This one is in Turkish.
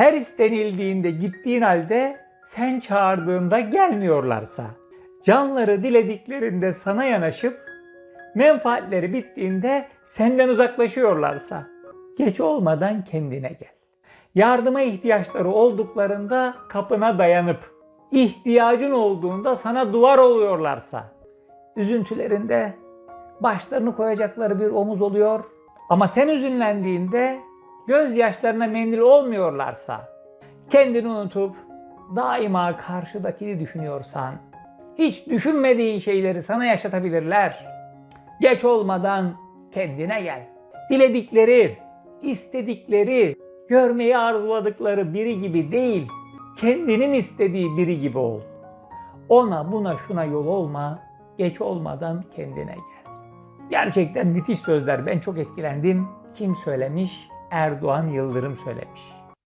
her istenildiğinde gittiğin halde sen çağırdığında gelmiyorlarsa, canları dilediklerinde sana yanaşıp menfaatleri bittiğinde senden uzaklaşıyorlarsa, geç olmadan kendine gel. Yardıma ihtiyaçları olduklarında kapına dayanıp, ihtiyacın olduğunda sana duvar oluyorlarsa, üzüntülerinde başlarını koyacakları bir omuz oluyor ama sen üzünlendiğinde gözyaşlarına mendil olmuyorlarsa, kendini unutup daima karşıdakini düşünüyorsan, hiç düşünmediğin şeyleri sana yaşatabilirler. Geç olmadan kendine gel. Diledikleri, istedikleri, görmeyi arzuladıkları biri gibi değil, kendinin istediği biri gibi ol. Ona buna şuna yol olma, geç olmadan kendine gel. Gerçekten müthiş sözler. Ben çok etkilendim. Kim söylemiş? Erdoğan Yıldırım söylemiş.